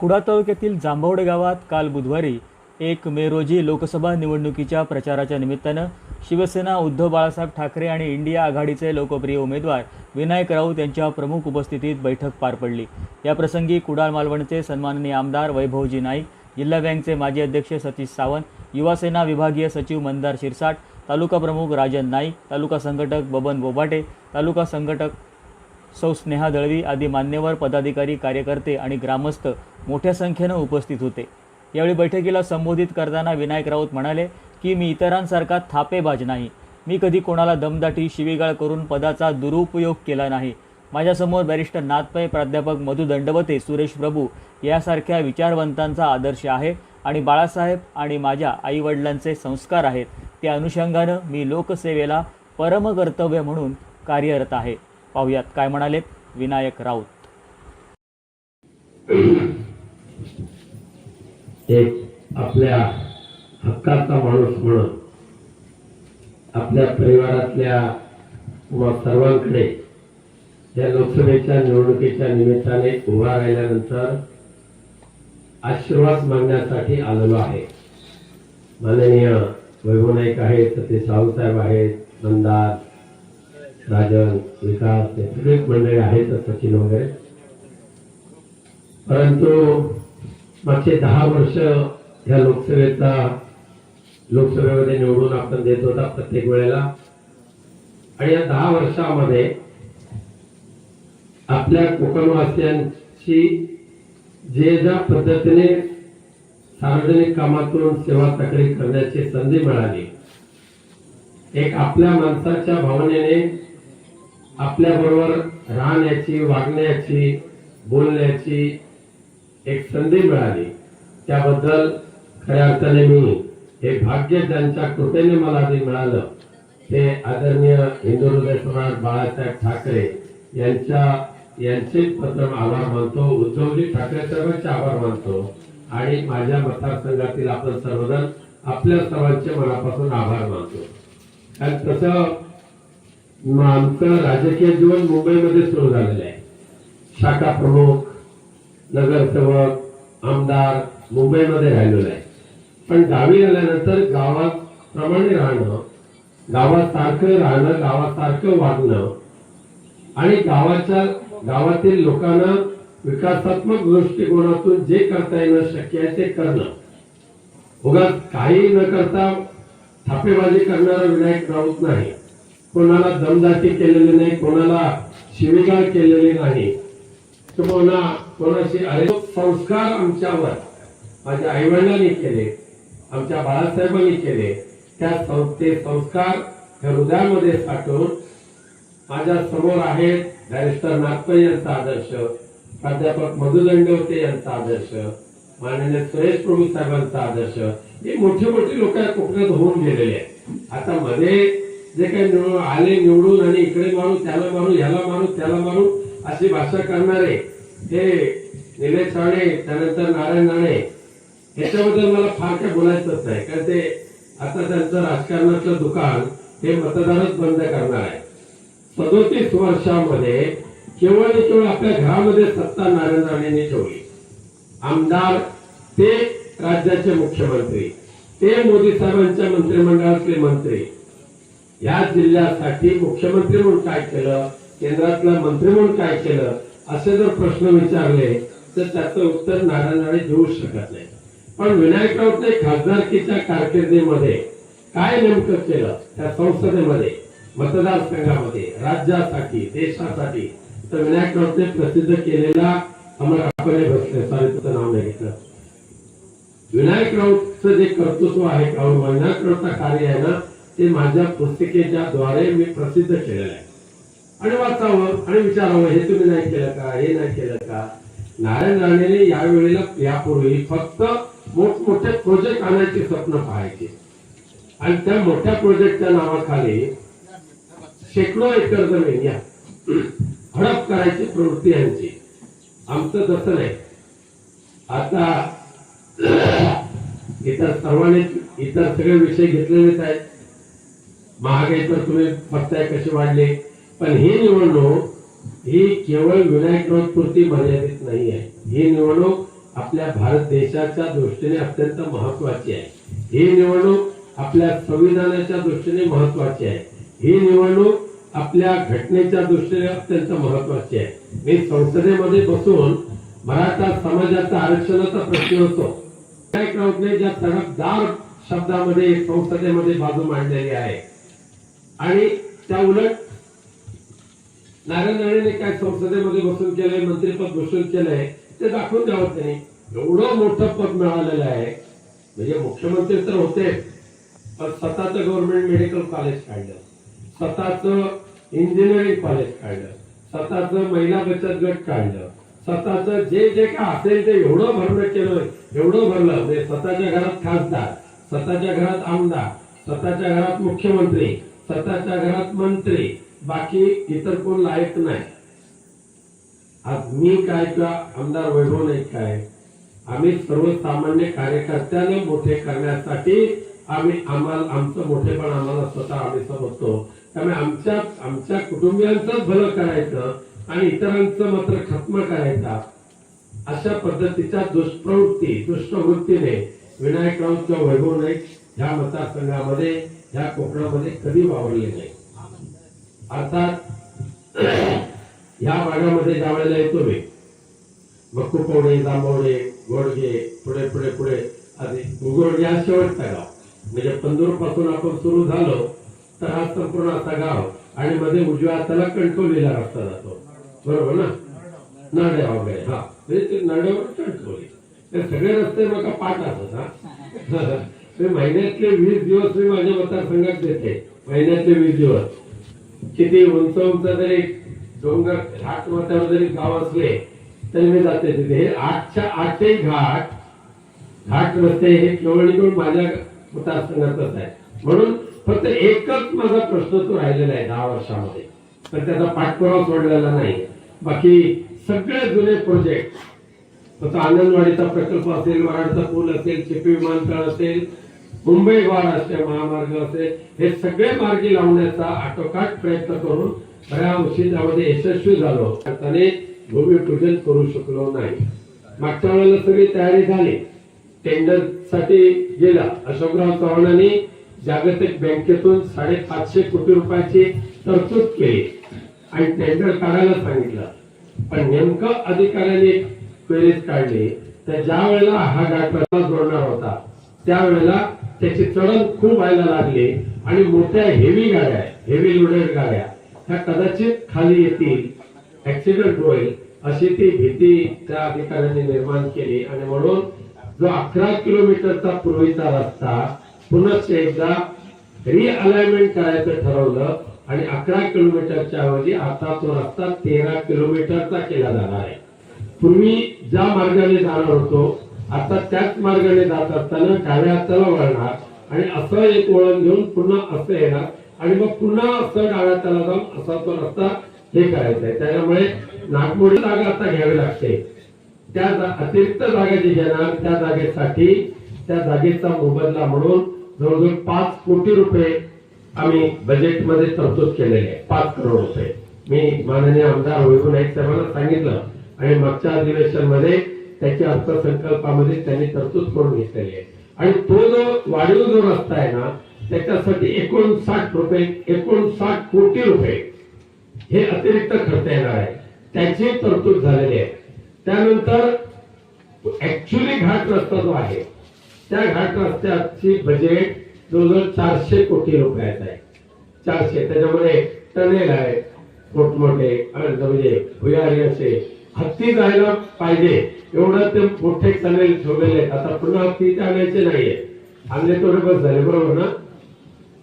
कुडा तालुक्यातील जांभवडे गावात काल बुधवारी एक मे रोजी लोकसभा निवडणुकीच्या प्रचाराच्या निमित्तानं शिवसेना उद्धव बाळासाहेब ठाकरे आणि इंडिया आघाडीचे लोकप्रिय उमेदवार विनायक राऊत यांच्या प्रमुख उपस्थितीत बैठक पार पडली. याप्रसंगी कुडाळ मालवणचे सन्माननीय आमदार वैभवजी नाईक जिल्हा बँकचे माजी अध्यक्ष सतीश सावंत युवासेना विभागीय सचिव मंदार शिरसाट तालुका प्रमुख राजन नाईक तालुका संघटक बबन बोबाटे तालुका संघटक सौ स्नेहा दळवी आदी मान्यवर पदाधिकारी कार्यकर्ते आणि ग्रामस्थ मोठ्या संख्येनं उपस्थित होते. यावेळी बैठकीला संबोधित करताना विनायक राऊत म्हणाले की मी इतरांसारखा थापेबाज नाही. मी कधी कोणाला दमदाटी शिवीगाळ करून पदाचा दुरुपयोग केला नाही. माझ्यासमोर बॅरिस्टर नाथपै प्राध्यापक मधु दंडवते सुरेश प्रभू यासारख्या विचारवंतांचा आदर्श आहे आणि बाळासाहेब आणि माझ्या आईवडिलांचे संस्कार आहेत. त्या अनुषंगानं मी लोकसेवेला परमकर्तव्य म्हणून कार्यरत आहे. पाहुयात काय म्हणाले विनायक राऊत. एक आपल्या हक्काचा माणूस म्हणून आपल्या परिवारातल्या किंवा सर्वांकडे या लोकसभेच्या निवडणुकीच्या निमित्ताने उभा राहिल्यानंतर आशीर्वाद मागण्यासाठी आलेलो आहे. माननीय वैभव नाईक आहेत सतीश सावंतसाहेब आहेत मंदार राजन विकास हे सगळे मंडळी आहेत सचिन वगैरे. परंतु मागचे दहा वर्ष ह्या लोकसभेचा लोकसभेमध्ये निवडून आपण देत होता प्रत्येक वेळेला. आणि या दहा वर्षामध्ये आपल्या कोकणवासियांची जे ज्या पद्धतीने सार्वजनिक कामातून सेवा तक्रारी करण्याची संधी मिळाली एक आपल्या माणसाच्या भावनेने आपल्या बरोबर राहण्याची वागण्याची बोलण्याची एक संधी मिळाली. त्याबद्दल खऱ्या अर्थाने मी हे भाग्य ज्यांच्या कृपेने मला जे मिळालं ते आदरणीय हिंदू हृदय सम्राट बाळासाहेब ठाकरे यांच्या यांचे प्रथम आभार मानतो. उद्धवजी ठाकरे साहेबांचे आभार मानतो. आणि माझ्या मतदारसंघातील आपण सर्वजण आपल्या सर्वांचे मनापासून आभार मानतो. कारण तसं मग आमचं राजकीय जीवन मुंबईमध्ये सुरू झालेलं आहे. शाखा प्रमुख नगरसेवक आमदार मुंबईमध्ये राहिलेलं आहे. पण गावी आल्यानंतर गावात प्रमाणे राहणं गावासारखं राहणं गावासारखं वागणं आणि गावाच्या गावातील लोकांना विकासात्मक दृष्टिकोनातून जे करता येणं शक्य आहे ते करणं. उगाच काही न करता थापेबाजी करणारा विनायक राऊत नाही. कोणाला दमदाटी केलेली नाही कोणाला शिवीगाळ केलेली नाही. किंवा कोणाशी अरे संस्कार आमच्यावर माझ्या आईवडिलांनी केले आमच्या बाळासाहेबांनी केले. त्या ते संस्कार हृदयामध्ये साठवून माझ्यासमोर आहेत बॅरिस्टर नागपे यांचा आदर्श प्राध्यापक मधुदंडवते यांचा आदर्श माननीय सुरेश प्रभू साहेबांचा आदर्श. हे मोठे मोठे लोक कोकणात होऊन गेलेले आहेत. आता मध्ये जे काही निवडून आले निवडून आणि इकडे मारू त्याला मारू ह्याला मारू त्याला मारू अशी भाषा करणारे हे निलेश राणे त्यानंतर नारायण राणे याच्याबद्दल मला फार काही बोलायचंच नाही. कारण ते आता त्यांचं राजकारणाचं दुकान हे मतदारच बंद करणार आहे. सदोतीस वर्षामध्ये केवळ आणि केवळ आपल्या घरामध्ये सत्ता नारायण राणेंनी ठेवली. आमदार ते राज्याचे मुख्यमंत्री ते मोदी साहेबांच्या मंत्रिमंडळातले मंत्री या जिल्ह्यासाठी मुख्यमंत्री म्हणून काय केलं? केंद्रातला मंत्री म्हणून काय केलं? असे जर प्रश्न विचारले तर त्याचं उत्तर नारायण राणे देऊ शकत नाही. पण विनायक राऊतने खासदारकीच्या कारकिर्दीमध्ये काय नेमकं केलं? त्या संसदेमध्ये मतदारसंघामध्ये राज्यासाठी देशासाठी तर विनायक राऊतने प्रसिद्ध केलेला अमर आपले बसले सॉरी तुझं नाव नाही घेतलं. विनायक राऊतचं जे कर्तृत्व आहे किंवा विनायक राऊतचं कार्य आहे ना ते माझ्या पुस्तिकेच्या द्वारे मी प्रसिद्ध केलेलं आहे. आणि वाचावं आणि विचारावं हे तुम्ही नाही केलं का हे नाही केलं का? नारायण राणेने यावेळेला यापूर्वी फक्त मोठमोठे प्रोजेक्ट आणायची स्वप्न पाहायचे. आणि त्या मोठ्या प्रोजेक्टच्या नावाखाली शेकडो एकर जमीन या. हडप करायची प्रवृत्ती यांची आमचं तसं नाही. आता इतर सर्वांनी इतर सगळे विषय घेतलेलेच आहेत. महागाई तर तुम्ही बघताय कसे वाढले. पण ही निवडणूक ही केवळ विनायक पुरती मर्यादित नाही आहे. ही निवडणूक आपल्या भारत देशाच्या दृष्टीने अत्यंत महत्वाची आहे. ही निवडणूक आपल्या संविधानाच्या दृष्टीने महत्वाची आहे. ही निवडणूक आपल्या घटनेच्या दृष्टीने अत्यंत महत्वाची आहे. मी संसदेमध्ये बसून मराठा समाजाचा आरक्षणाचा प्रश्न होतो. विनायक राऊतने ज्या तडकदार शब्दामध्ये संसदेमध्ये बाजू मांडलेली आहे आणि त्या उलट नारायण राणेने काय संसदेमध्ये बसून केलंय मंत्रीपद घोषित केलंय ते दाखवून द्यावं त्यांनी. एवढं मोठं पद मिळालेलं आहे. म्हणजे मुख्यमंत्री तर होते पण स्वतःचं गव्हर्नमेंट मेडिकल कॉलेज काढलं. स्वतःचं इंजिनिअरिंग कॉलेज काढलं. स्वतःचं महिला बचत गट काढलं. स्वतःचं जे जे काय असेल ते एवढं भरणं केलं एवढं भरलं. म्हणजे स्वतःच्या घरात खासदार स्वतःच्या घरात आमदार स्वतःच्या घरात मुख्यमंत्री. स्वतःच्या घरात मंत्री बाकी इतर कोण लायक नाही. आज मी काय किंवा आमदार वैभव नाही काय? आम्ही सर्वसामान्य कार्यकर्त्याने मोठे करण्यासाठी आम्ही आम्हाला आमचं मोठेपण आम्हाला स्वतः आम्ही समजतो. त्यामुळे आमच्या आमच्या कुटुंबियांचं भलं करायचं आणि इतरांचं मात्र खत्म करायचा अशा पद्धतीच्या दुष्प्रवृत्ती दुष्टवृत्तीने विनायक राऊत किंवा वैभव नाईक ह्या मतदारसंघामध्ये ह्या कोकणामध्ये कधी वावरले नाही. अर्थात ह्या भागामध्ये ज्या वेळेला येतो मी मक्कुपवडे जांभवडे गोडगे पुढे पुढे पुढे आधी गुगोडगे हा शेवटचा गाव. म्हणजे पंदूरपासून आपण सुरू झालो तर हा संपूर्ण असा गाव. आणि मध्ये उजव्या हाताला कणकवलीला रस्ता जातो. बरोबर ना? नाड्या वगैरे हा. म्हणजे ते नाड्यावर कणकवली. ते सगळे रस्ते मग पाठ असत हा. ते महिन्यातले वीस दिवस मी माझ्या मतदारसंघात देते. महिन्यातले वीस दिवस. किती उंच उंच जरी डोंगर घाट माथ्यावर जरी गाव असले तरी मी जाते तिथे. हे आठच्या आठही घाट घाट रस्ते हे केवळ केवळ माझ्या मतदारसंघातच आहे. म्हणून फक्त एकच माझा प्रश्न तो राहिलेला आहे दहा वर्षामध्ये. तर त्याचा पाठपुरावा सोडलेला नाही. बाकी सगळे जुने प्रोजेक्ट तसा अंगणवाडीचा प्रकल्प असेल वराडचा पूल असेल चिपी विमानतळ असेल मुंबई गोवा राष्ट्रीय महामार्ग असेल हे सगळे मार्गी लावण्याचा आटोकाट प्रयत्न करून बऱ्या वर्षी यशस्वी झालो. त्याने भूमिपूजन करू शकलो नाही. मागच्या वेळेला सगळी तयारी झाली. टेंडरसाठी गेला. अशोकराव चव्हाणांनी जागतिक बँकेतून साडेपाचशे कोटी रुपयाची तरतूद केली आणि टेंडर काढायला सांगितलं. पण नेमकं अधिकाऱ्यांनी क्वेरीज काढली. तर ज्या वेळेला हा घाट जोडणार होता त्यावेळेला त्याची चढण खूप व्हायला लागली. आणि मोठ्या हेवी गाड्या हेवी लोडेड गाड्या ह्या कदाचित खाली येतील. ऍक्सिडेंट होईल अशी ती भीती त्या अधिकाऱ्यांनी निर्माण केली. आणि म्हणून जो अकरा किलोमीटरचा पूर्वीचा रस्ता पुनश्च एकदा रिअलाइनमेंट करायचं ठरवलं. आणि अकरा किलोमीटरच्या ऐवजी आता तो रस्ता तेरा किलोमीटरचा केला जाणार आहे. पूर्वी ज्या मार्गाने जाणार होतो आता त्याच मार्गाने जात असताना डाव्या हाताला वळणार आणि असं एक वळण घेऊन पुन्हा असं येणार आणि मग पुन्हा असं डाव्या हाताला जाऊन असा तो रस्ता हे करायचा आहे. त्याच्यामुळे नागपूर जागा आता घ्यावी लागते. त्या जा- अतिरिक्त जागा जी घेणार त्या जागेसाठी त्या जागेचा मोबदला म्हणून जवळजवळ पाच कोटी रुपये आम्ही बजेटमध्ये तरतूद केलेली आहे. पाच करोड रुपये. मी माननीय आमदार वैभव नाईक साहेबांना सांगितलं आणि मागच्या अधिवेशनमध्ये त्याच्या अर्थसंकल्पामध्ये त्यांनी तरतूद करून घेतलेली आहे. आणि तो जो वाढीव जो रस्ता आहे ना त्याच्यासाठी एकोणसाठ रुपये एकोणसाठ कोटी रुपये हे अतिरिक्त खर्च येणार आहे. त्याची तरतूद झालेली आहे. त्यानंतर ऍक्च्युली घाट रस्ता जो आहे त्या घाट रस्त्याची बजेट जवळजवळ चारशे कोटी रुपयाचा आहे. चारशे त्याच्यामध्ये टनेल आहे मोठमोठे म्हणजे भुयारी असे हत्ती जायला पाहिजे. एवढं ते मोठे टनेल ठेवलेले आता पुन्हा हत्ती इथे आणायचे नाहीये. आणले थोडे बस झाले बरोबर ना?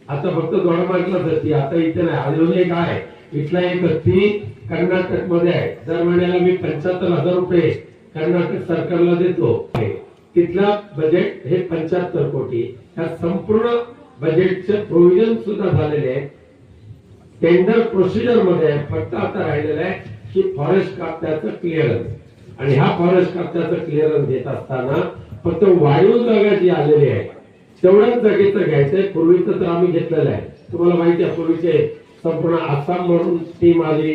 आता फक्त दोडमार्गला हत्ती आता इथे नाही. अजून एक आहे. इथला एक हत्ती कर्नाटकमध्ये आहे. दर महिन्याला मी पंच्याहत्तर हजार रुपये कर्नाटक सरकारला देतो. तिथला बजेट हे पंच्याहत्तर कोटी. ह्या संपूर्ण बजेटचे प्रोव्हिजन सुद्धा झालेले आहे. टेंडर प्रोसिजरमध्ये आहे. फक्त आता राहिलेलं आहे. की फॉरेस्ट खात्याचं क्लिअरन्स आणि ह्या फॉरेस्ट खात्याचं क्लिअरन्स घेत असताना फक्त वाढीव जागा जी आलेली आहे तेवढ्याच जागेचं घ्यायचंय. पूर्वीचं तर आम्ही घेतलेलं आहे. तुम्हाला माहिती आहे पूर्वीचे संपूर्ण आसाम वरून टीम आली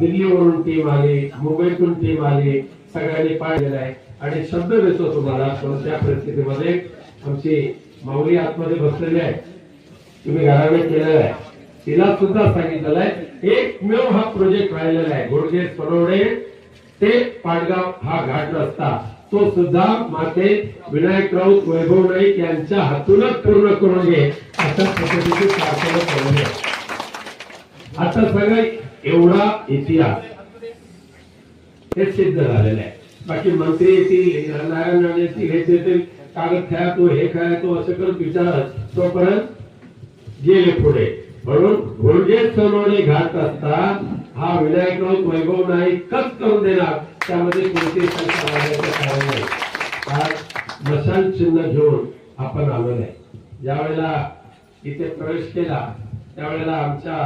दिल्लीवरून टीम आली मुंबईतून टीम आली सगळ्यांनी पाहिलेलं आहे. आणि शब्द देतो तुम्हाला कोणत्या परिस्थितीमध्ये आमची माऊली आतमध्ये बसलेली आहे. तुम्ही घराने केलेलं आहे. तिला सुद्धा सांगितलेलं आहे एकमेव हा प्रोजेक्ट राहिलेला आहे. गुडगे सरोडे ते पाडगाव हा घाट रस्ता. तो सुद्धा माते विनायक राऊत वैभव नाईक यांच्या हातूनच पूर्ण करून घे. अशा पद्धतीची प्रार्थना करून घे. आता सगळं एवढा इतिहास. हे सिद्ध झालेलं आहे. बाकी मंत्री येतील नारायण राणे येतील हे येतील कागद खाया तो हे खाया तो असं करत विचारत तोपर्यंत गेले पुढे. म्हणून घोडगे सोनवणे घात असता हा विनायक राऊत वैभव नाईकच करून देणार. त्यामध्ये कोणती मसाल कारण नाही. आज मशाल चिन्ह घेऊन आपण आलेलो आहे. ज्यावेळेला इथे प्रवेश केला त्यावेळेला आमच्या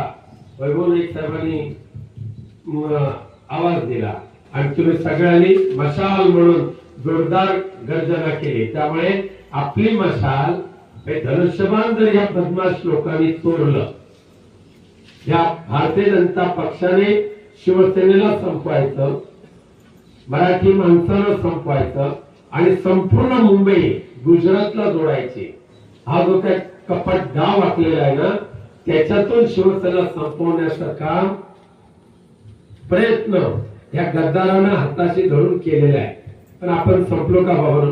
वैभव नाईक साहेबांनी आवाज दिला. आणि तुम्ही सगळ्यांनी मशाल म्हणून जोरदार गर्जना केली. त्यामुळे आपली मशाल हे धनुष्यबाण जर या बदमाश लोकांनी तोडलं या भारतीय जनता पक्षाने शिवसेनेला संपवायचं मराठी माणसाला संपवायचं आणि संपूर्ण मुंबई गुजरातला जोडायची. हा जो काय कपट डाव आखलेला आहे ना त्याच्यातून शिवसेना संपवण्याचं काम प्रयत्न या गद्दारांना हाताशी धरून केलेला आहे. पण आपण संपलो का बाबा?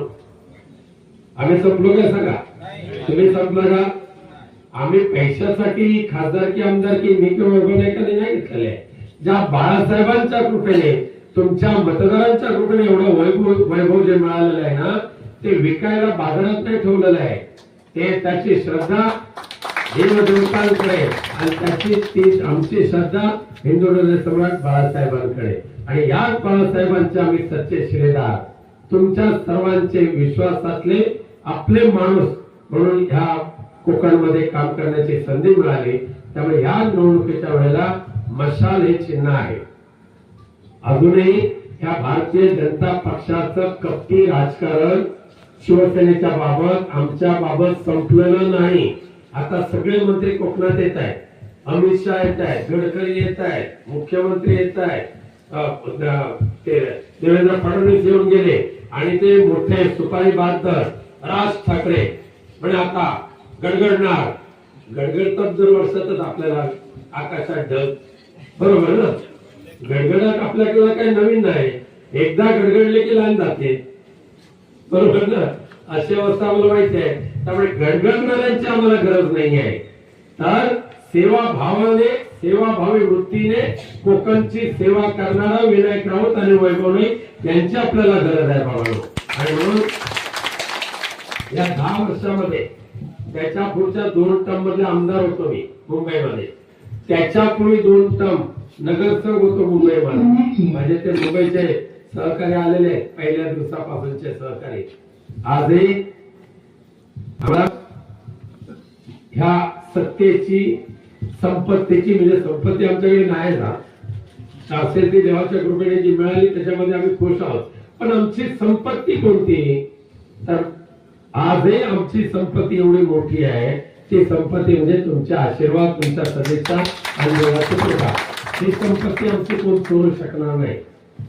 आम्ही संपलो का सांगा? तुम्ही संपलं का? आम्ही पैशासाठी खासदारकी आमदारकी मी किंवा वैभव नाही घेतलेले. आहे. ज्या बाळासाहेबांच्या कृपेने तुमच्या मतदारांच्या कृपेने एवढं वैभव वैभव जे मिळालेलं आहे ना ते विकायला बाजारात नाही ठेवलेलं आहे. ते त्याची श्रद्धा देवदेवतांकडे आणि त्याची ती आमची श्रद्धा हिंदू हृदय सम्राट बाळासाहेबांकडे. आणि याच बाळासाहेबांचे आम्ही सच्चे श्रेदार. तुमच्या सर्वांचे विश्वासातले आपले माणूस म्हणून ह्या कोकणमध्ये काम करण्याची संधी मिळाली. त्यामुळे या निवडणुकीच्या वेळेला मशाल हे चिन्ह आहे. अजूनही ह्या भारतीय जनता पक्षाचं कपटी राजकारण शिवसेनेच्या बाबत आमच्या बाबत संपलेलं नाही. आता सगळे मंत्री कोकणात येत आहेत. अमित शहा येत आहेत गडकरी येत आहेत मुख्यमंत्री येत आहेत. ते देवेंद्र फडणवीस येऊन गेले आणि ते मोठे सुपारी बांधतर राज ठाकरे. म्हणजे आता गडगडणार. गडगडतात जर वर्षातच आपल्याला आकाशात ढग. बरोबर ना? गडगडाट आपल्याकडे काही नवीन नाही. एकदा गडगडले की लहान जाते. बरोबर ना? अशी अवस्था आम्हाला माहिती आहे. त्यामुळे गडगडणाऱ्यांची आम्हाला गरज नाही आहे. तर सेवा भावाने सेवाभावी वृत्तीने कोकणची सेवा करणारा विनायक राऊत आणि वैभव नाईक यांची आपल्याला गरज आहे भावानो आणि म्हणून या दहा वर्षामध्ये त्याच्या पुढच्या दोन टर्ममध्ये आमदार होतो मी मुंबईमध्ये. त्याच्यापूर्वी दोन टर्म नगरसेवक होतो मुंबईमध्ये. म्हणजे ते मुंबईचे सहकारी आलेले आहेत, पहिल्या दिवसापासूनचे सहकारी. आजही ह्या सत्तेची संपत्तीची म्हणजे संपत्ती आमच्याकडे नाही ना असेल ती देवाच्या कृपेने जी मिळाली त्याच्यामध्ये आम्ही खुश आहोत. पण आमची संपत्ती कोणती? तर आजही आमची संपत्ती एवढी मोठी आहे. ती संपत्ती म्हणजे तुमचे आशीर्वाद तुमच्या सदिच्छा आणि देवाची कृपा. ही संपत्ती आमची कोण चोरू शकणार नाही.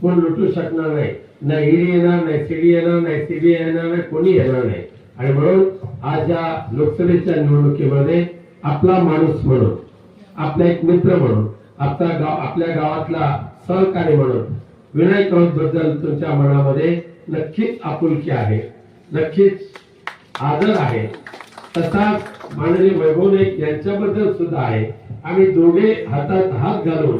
कोण लुटू शकणार नाही. ना ईडी येणार नाही सीडी येणार नाही सीबीआय येणार नाही कोणी येणार नाही. आणि म्हणून आज या लोकसभेच्या निवडणुकीमध्ये आपला माणूस म्हणून आपला एक मित्र म्हणून आपला गाव आपल्या गावातला सहकारी म्हणून विनायक राऊत बद्दल तुमच्या मनामध्ये नक्कीच आपुलकी आहे. नक्कीच आदर आहे. तसाच माननीय वैभव नाईक यांच्याबद्दल सुद्धा आहे. आम्ही दोघे हातात हात घालून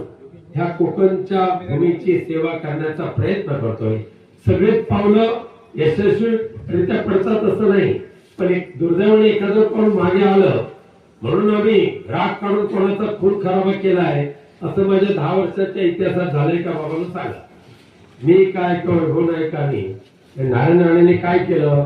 ह्या कोकणच्या भूमीची सेवा करण्याचा प्रयत्न करतोय. सगळेच पावलं यशस्वीरित्या पडतात असं नाही पण एक दुर्दैवाने एखादं कोण मागे आलं म्हणून आम्ही राग काढून कोणाचा खून खराब केला आहे असं माझ्या दहा वर्षाच्या इतिहासात झालंय का बाबाला सांगा. मी काय किंवा वैभव हो नाईकांनी नारायण राणेने काय केलं?